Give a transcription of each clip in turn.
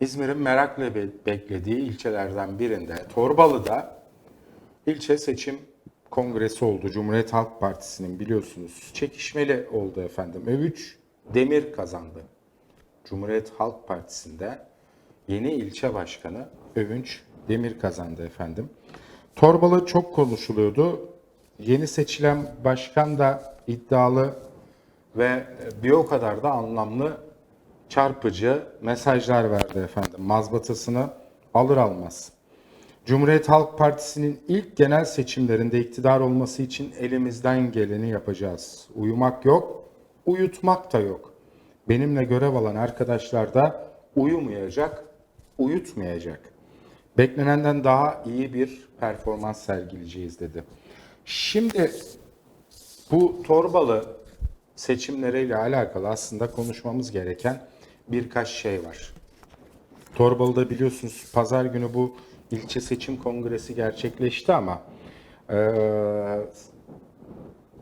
İzmir'in merakla be- beklediği ilçelerden birinde Torbalı'da ilçe seçim kongresi oldu. Cumhuriyet Halk Partisi'nin biliyorsunuz çekişmeli oldu efendim. Övüç Demir kazandı. Cumhuriyet Halk Partisi'nde yeni ilçe başkanı Övünç Demir kazandı efendim. Torbalı çok konuşuluyordu. Yeni seçilen başkan da iddialı ve bir o kadar da anlamlı çarpıcı mesajlar verdi efendim. Mazbatasını alır almaz. Cumhuriyet Halk Partisi'nin ilk genel seçimlerinde iktidar olması için elimizden geleni yapacağız. Uyumak yok, uyutmak da yok. Benimle görev alan arkadaşlar da uyumayacak, uyutmayacak. Beklenenden daha iyi bir performans sergileyeceğiz dedi. Şimdi bu Torbalı seçimleriyle alakalı aslında konuşmamız gereken birkaç şey var. Torbalı'da biliyorsunuz pazar günü bu ilçe seçim kongresi gerçekleşti ama eee,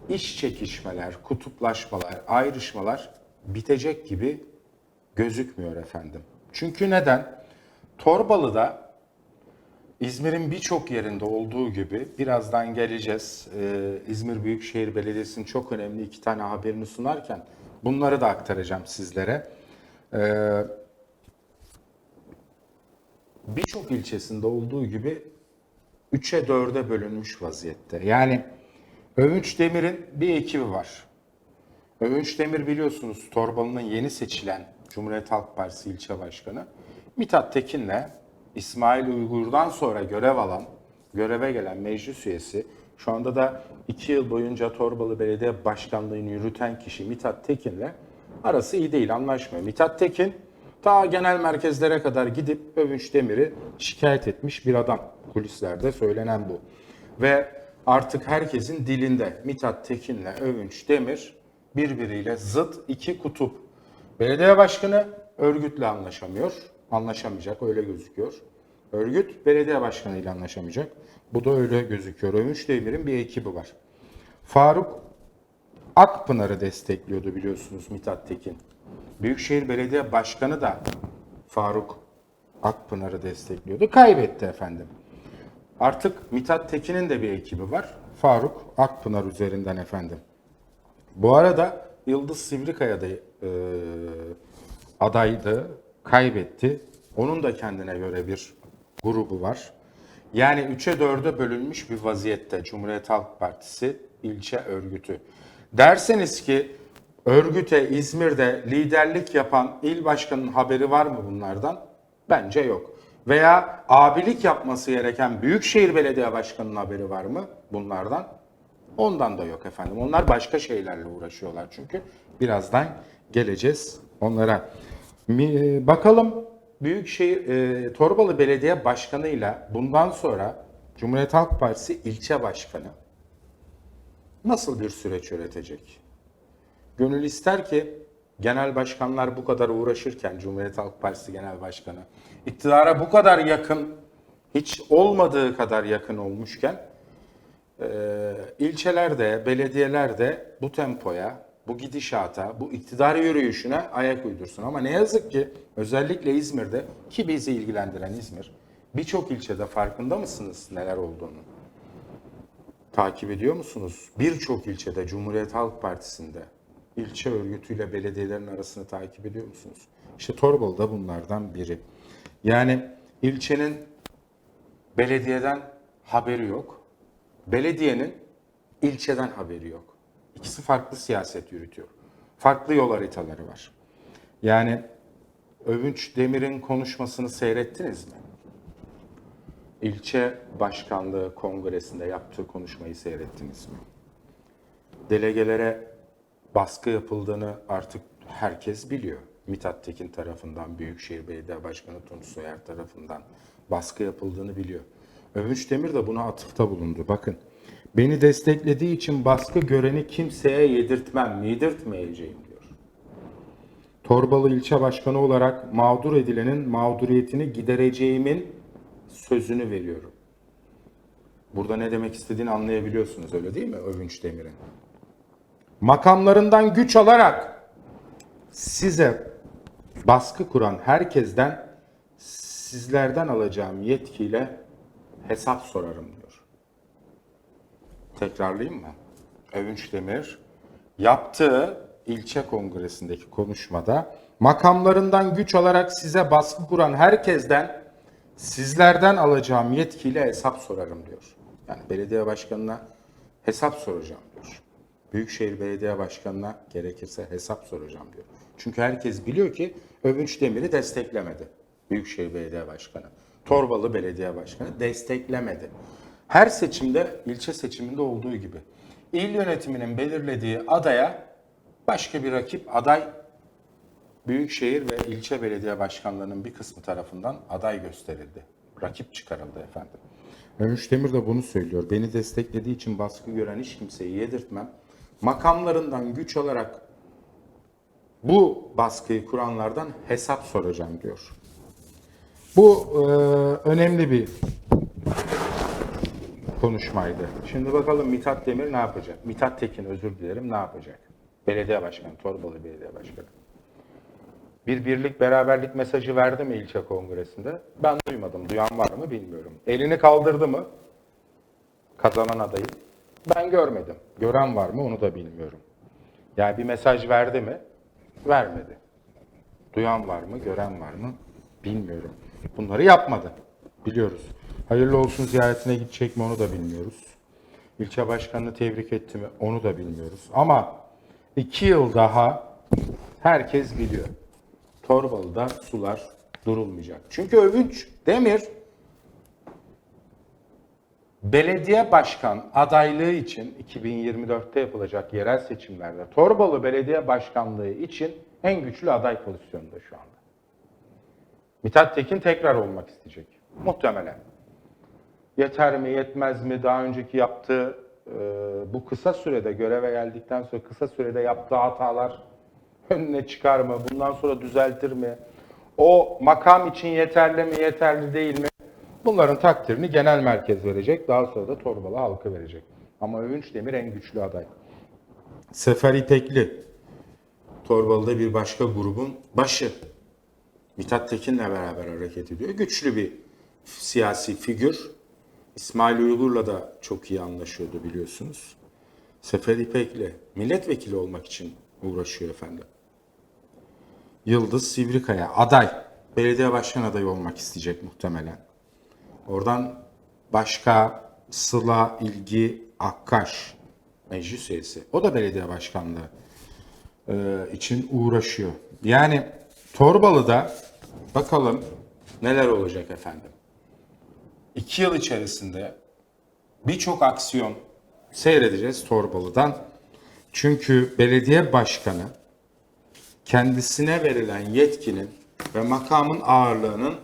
iş çekişmeler, kutuplaşmalar, ayrışmalar bitecek gibi gözükmüyor efendim. Çünkü neden? Torbalı'da İzmir'in birçok yerinde olduğu gibi birazdan geleceğiz. Ee, İzmir Büyükşehir Belediyesi'nin çok önemli iki tane haberini sunarken bunları da aktaracağım sizlere. Ee, birçok ilçesinde olduğu gibi 3'e 4'e bölünmüş vaziyette. Yani Övünç Demir'in bir ekibi var. Övünç Demir biliyorsunuz Torbalı'nın yeni seçilen Cumhuriyet Halk Partisi ilçe başkanı. Mithat Tekin'le İsmail Uygur'dan sonra görev alan, göreve gelen meclis üyesi, şu anda da iki yıl boyunca Torbalı Belediye Başkanlığı'nı yürüten kişi Mithat Tekin'le arası iyi değil, anlaşmıyor. Mithat Tekin ta genel merkezlere kadar gidip Övünç Demir'i şikayet etmiş bir adam. Kulislerde söylenen bu. Ve artık herkesin dilinde Mithat Tekin'le Övünç Demir birbiriyle zıt iki kutup. Belediye başkanı örgütle anlaşamıyor. Anlaşamayacak öyle gözüküyor. Örgüt belediye başkanıyla anlaşamayacak. Bu da öyle gözüküyor. Övünç Demir'in bir ekibi var. Faruk Akpınar'ı destekliyordu biliyorsunuz Mithat Tekin. Büyükşehir Belediye Başkanı da Faruk Akpınar'ı destekliyordu. Kaybetti efendim. Artık Mithat Tekin'in de bir ekibi var. Faruk Akpınar üzerinden efendim. Bu arada Yıldız Sivrikaya da e, adaydı, kaybetti. Onun da kendine göre bir grubu var. Yani 3'e 4'e bölünmüş bir vaziyette Cumhuriyet Halk Partisi ilçe örgütü. Derseniz ki örgüte İzmir'de liderlik yapan il başkanının haberi var mı bunlardan? Bence yok. Veya abilik yapması gereken Büyükşehir Belediye Başkanı'nın haberi var mı bunlardan? Ondan da yok efendim. Onlar başka şeylerle uğraşıyorlar çünkü. Birazdan geleceğiz onlara. Mi- Bakalım Büyükşehir e, Torbalı Belediye Başkanı'yla bundan sonra Cumhuriyet Halk Partisi ilçe başkanı nasıl bir süreç yönetecek? Gönül ister ki genel başkanlar bu kadar uğraşırken Cumhuriyet Halk Partisi Genel Başkanı iktidara bu kadar yakın hiç olmadığı kadar yakın olmuşken e, ilçelerde, belediyelerde bu tempoya, bu gidişata, bu iktidar yürüyüşüne ayak uydursun. Ama ne yazık ki özellikle İzmir'de ki bizi ilgilendiren İzmir birçok ilçede farkında mısınız neler olduğunu? Takip ediyor musunuz? Birçok ilçede Cumhuriyet Halk Partisi'nde ilçe örgütüyle belediyelerin arasını takip ediyor musunuz? İşte Torbalı da bunlardan biri. Yani ilçenin belediyeden haberi yok. Belediyenin ilçeden haberi yok. İkisi farklı siyaset yürütüyor. Farklı yol haritaları var. Yani Övünç Demir'in konuşmasını seyrettiniz mi? İlçe Başkanlığı Kongresi'nde yaptığı konuşmayı seyrettiniz mi? Delegelere baskı yapıldığını artık herkes biliyor. Mithat Tekin tarafından, Büyükşehir Belediye Başkanı Tunç Soyer tarafından baskı yapıldığını biliyor. Övünç Demir de buna atıfta bulundu. Bakın, beni desteklediği için baskı göreni kimseye yedirtmem, yedirtmeyeceğim diyor. Torbalı ilçe başkanı olarak mağdur edilenin mağduriyetini gidereceğimin sözünü veriyorum. Burada ne demek istediğini anlayabiliyorsunuz öyle değil mi Övünç Demir'in? Makamlarından güç alarak size baskı kuran herkesten sizlerden alacağım yetkiyle hesap sorarım diyor. Tekrarlayayım mı? Övünç Demir yaptığı ilçe kongresindeki konuşmada makamlarından güç alarak size baskı kuran herkesten sizlerden alacağım yetkiyle hesap sorarım diyor. Yani belediye başkanına hesap soracağım diyor. Büyükşehir Belediye Başkanı'na gerekirse hesap soracağım diyor. Çünkü herkes biliyor ki Övünç Demir'i desteklemedi. Büyükşehir Belediye Başkanı. Torbalı Belediye Başkanı desteklemedi. Her seçimde, ilçe seçiminde olduğu gibi il yönetiminin belirlediği adaya başka bir rakip aday Büyükşehir ve ilçe belediye başkanlarının bir kısmı tarafından aday gösterildi. Rakip çıkarıldı efendim. Övünç Demir de bunu söylüyor. Beni desteklediği için baskı gören hiç kimseyi yedirtmem. Makamlarından güç alarak bu baskıyı kuranlardan hesap soracağım diyor. Bu e, önemli bir konuşmaydı. Şimdi bakalım Mithat Demir ne yapacak? Mithat Tekin özür dilerim ne yapacak? Belediye başkanı, Torbalı Belediye Başkanı. Bir birlik beraberlik mesajı verdi mi ilçe kongresinde? Ben duymadım. Duyan var mı bilmiyorum. Elini kaldırdı mı? Kazanan adayı. Ben görmedim. Gören var mı onu da bilmiyorum. Yani bir mesaj verdi mi? Vermedi. Duyan var mı? Gören var mı? Bilmiyorum. Bunları yapmadı. Biliyoruz. Hayırlı olsun ziyaretine gidecek mi onu da bilmiyoruz. İlçe başkanını tebrik etti mi onu da bilmiyoruz. Ama iki yıl daha herkes biliyor. Torbalı'da sular durulmayacak. Çünkü Övünç Demir belediye başkan adaylığı için 2024'te yapılacak yerel seçimlerde Torbalı Belediye Başkanlığı için en güçlü aday pozisyonunda şu anda. Mithat Tekin tekrar olmak isteyecek. Muhtemelen. Yeter mi yetmez mi daha önceki yaptığı bu kısa sürede göreve geldikten sonra kısa sürede yaptığı hatalar önüne çıkar mı? Bundan sonra düzeltir mi? O makam için yeterli mi yeterli değil mi? Bunların takdirini genel merkez verecek. Daha sonra da Torbalı halkı verecek. Ama Övünç Demir en güçlü aday. Sefer İpekli. Torbalı'da bir başka grubun başı. Mithat Tekin'le beraber hareket ediyor. Güçlü bir siyasi figür. İsmail Uygur'la da çok iyi anlaşıyordu biliyorsunuz. Sefer İpek'le milletvekili olmak için uğraşıyor efendim. Yıldız Sivrikaya aday. Belediye başkan adayı olmak isteyecek muhtemelen. Oradan başka Sıla İlgi Akkaş meclis üyesi. O da belediye başkanlığı e, için uğraşıyor. Yani Torbalı'da bakalım neler olacak efendim. İki yıl içerisinde birçok aksiyon seyredeceğiz Torbalı'dan. Çünkü belediye başkanı kendisine verilen yetkinin ve makamın ağırlığının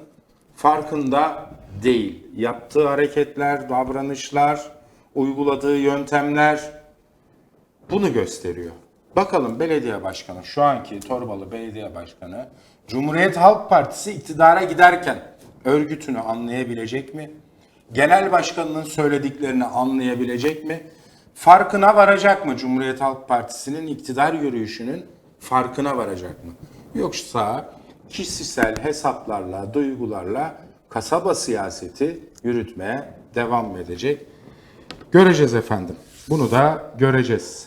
farkında değil. Yaptığı hareketler, davranışlar, uyguladığı yöntemler bunu gösteriyor. Bakalım belediye başkanı, şu anki Torbalı belediye başkanı Cumhuriyet Halk Partisi iktidara giderken örgütünü anlayabilecek mi? Genel başkanının söylediklerini anlayabilecek mi? Farkına varacak mı Cumhuriyet Halk Partisi'nin iktidar yürüyüşünün farkına varacak mı? Yoksa kişisel hesaplarla, duygularla kasaba siyaseti yürütmeye devam edecek? Göreceğiz efendim. Bunu da göreceğiz.